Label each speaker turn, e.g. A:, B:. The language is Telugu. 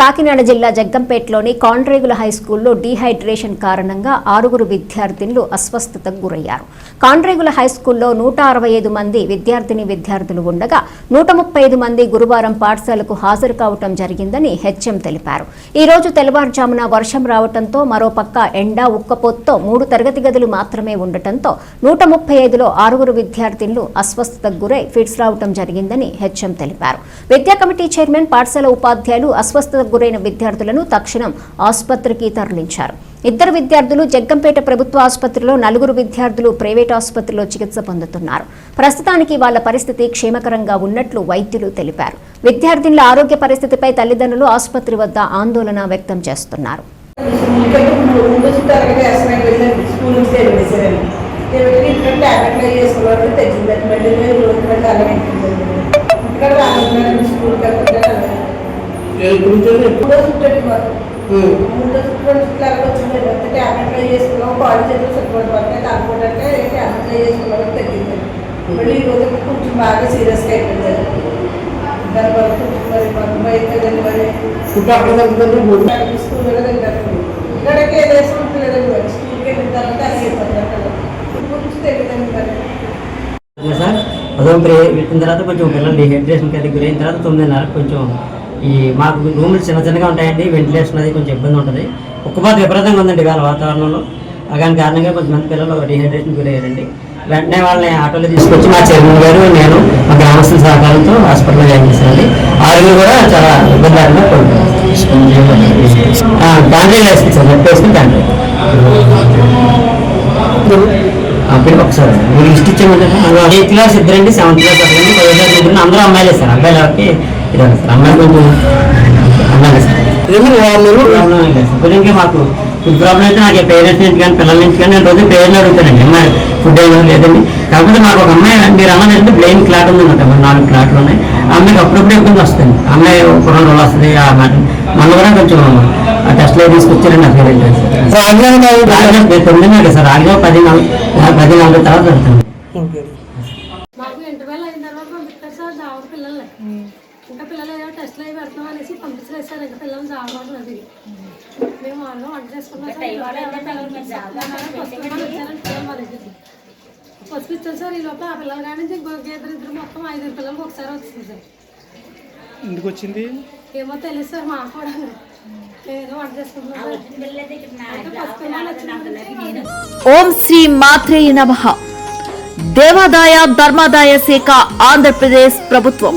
A: కాకినాడ జిల్లా జగ్గంపేటలోని కాండ్రేగుల హైస్కూల్లో డీహైడ్రేషన్ కారణంగా ఆరుగురు విద్యార్థినులు అస్వస్థతకు గురయ్యారు. కాండ్రేగుల హైస్కూల్లో నూట అరవై ఐదు మంది విద్యార్థిని విద్యార్థులు ఉండగా నూట ముప్పై ఐదు మంది గురువారం పాఠశాలకు హాజరు కావటం జరిగిందని హెచ్ఎం తెలిపారు. ఈ రోజు తెల్లవారుజామున వర్షం రావడంతో మరోపక్క ఎండా ఉక్కపోత్తో మూడు తరగతి గదులు మాత్రమే ఉండటంతో నూట ముప్పై ఐదులో ఆరుగురు విద్యార్థినులు అస్వస్థతకు గురై ఫిట్స్ రావటం జరిగిందని హెచ్ఎం తెలిపారు. విద్యా కమిటీ చైర్మన్ పాఠశాల ఉపాధ్యాయులు అస్వస్థత అస్వస్థతకు గురైన విద్యార్థులను తక్షణం ఆసుపత్రికి తరలించారు. ఇద్దరు విద్యార్థులు జగ్గంపేట ప్రభుత్వ ఆసుపత్రిలో నలుగురు విద్యార్థులు ప్రైవేట్ ఆసుపత్రిలో చికిత్స పొందుతున్నారు. ప్రస్తుతానికి వాళ్ళ పరిస్థితి క్షేమకరంగా ఉన్నట్లు వైద్యులు తెలిపారు. విద్యార్థినుల ఆరోగ్య పరిస్థితిపై తల్లిదండ్రులు ఆసుపత్రి వద్ద ఆందోళన వ్యక్తం చేస్తున్నారు.
B: ముందు తరగతి వేస్తున్నాయి వెళ్ళండి స్కూల్ నుంచి వెళ్ళేసారండి వెళ్ళి ఇక్కడ ట్యాబ్లెట్లు వేసుకోవాలి తెచ్చిందండి మళ్ళీ రోజు మళ్ళీ అలా ఇక్కడ రానున్నారండి స్కూల్కి వెళ్తుంటే మూడో చుట్టండి మాకు మూడో చుట్టూ చుట్టాలకు వచ్చిందండి అంతే ట్యాబ్లెట్లు వేసుకున్నాం కాళ్ళు చేతులు సరిపడి పడితే అనుకుంటే ట్యాబ్లెట్లు వేసుకున్నాం తగ్గిందండి మళ్ళీ ఈ రోజు కొంచెం బాగా సీరియస్గా అయిపోయిందండి దాని వరకు మరి మాకు బయట కదండి మరి స్కూల్ వెళ్ళదండి ఇక్కడికి ఏదేసి ఉంటలేదండి మరి స్కూల్కి వెళ్ళిన తర్వాత అది అయిపోతుంది అక్కడ గురించి తెలియదండి మరి
C: అదే సార్ ఉదయం ప్రే పెట్టిన తర్వాత కొంచెం పిల్లలు డిహైడ్రేషన్ కలిగి గురైన తర్వాత తొమ్మిదిన్నర కొంచెం ఈ మాకు రూములు చిన్న చిన్నగా ఉంటాయండి వెంటిలేషన్ అది కొంచెం ఇబ్బంది ఉంటుంది. ఉక్కుపాత విపరీతంగా ఉందండి ఇవాళ వాతావరణంలో. దాని కారణంగా కొంతమంది పిల్లలు డిహైడ్రేషన్ గురయ్యారండి వెంటనే వాళ్ళని ఆటోలో తీసుకొచ్చి మా చైర్మన్ గారు నేను మా గ్రామస్తుల సహకారంతో హాస్పిటల్లో జాయిన్ చేశానండి ఆరుగురు కూడా చాలా ఇబ్బందికరంగా బ్యాండ్రీ వేసింది సార్ నెట్ వేసుకుని బ్యాండ్రీ అప్పుడు ఒకసారి మీరు లిస్ట్ ఇచ్చామంటే ఎయిత్ క్లాస్ ఇద్దరండి? సెవెంత్ క్లాస్ ఒకరండి పదో క్లాస్ ఇద్దరు అందరూ అమ్మాయిలే సార్. అబ్బాయిలకి ఇది ఒకటి సార్ అమ్మాయి లేదు సార్ కొంచెం మాకు ఫుడ్ ప్రాబ్లం అయితే నాకు పేరెంట్స్ నుంచి కానీ పిల్లల నుంచి కానీ నేను రోజు పేరెంట్ అడుగుతానండి అమ్మాయి ఫుడ్ ఏమో లేదండి కాకపోతే మాకు ఒక అమ్మాయి మీరు అన్నదంటే బ్లెయిన్ క్లాట్ ఉందన్నమాట మరి నాలుగు క్లాట్లు ఉన్నాయి ఆ అమ్మాయికి అప్పుడప్పుడు ఇబ్బంది వస్తుంది అమ్మాయి ఒక రెండు రోజులు వస్తుంది ఆ మాట మన కూడా కొంచెం ఆ టెస్ట్లో తీసుకొచ్చారండి నా పేరెంట్ తొమ్మిది సార్ ఆగిన పది నాలుగు పది నాలుగు తర్వాత పెడతాను
D: మాకు ఇంటర్వెల్ అయిన తర్వాత పంపిస్తారు సార్ జావర్ పిల్లల్ని ఇంకా పిల్లలు ఏదో టెస్ట్లు అవి పెడతాం అనేసి పంపించలేదు సార్. ఇంకా పిల్లలు జావడం అది మేము వాళ్ళు వంట చేసుకున్నాం ఇచ్చాం సార్. ఈ లోపల ఆ పిల్లలు కానీ ఇంకొక ఇద్దరు ఇద్దరు మొత్తం ఐదు పిల్లలకి ఒకసారి వచ్చింది సార్.
E: ఎందుకు వచ్చింది?
D: ఏమో తెలియదు సార్ మాకు కూడా.
F: ఓం శ్రీ మాత్రేయ నమ. దేవాదాయ ధర్మాదాయ శాఖ ఆంధ్రప్రదేశ్ ప్రభుత్వం.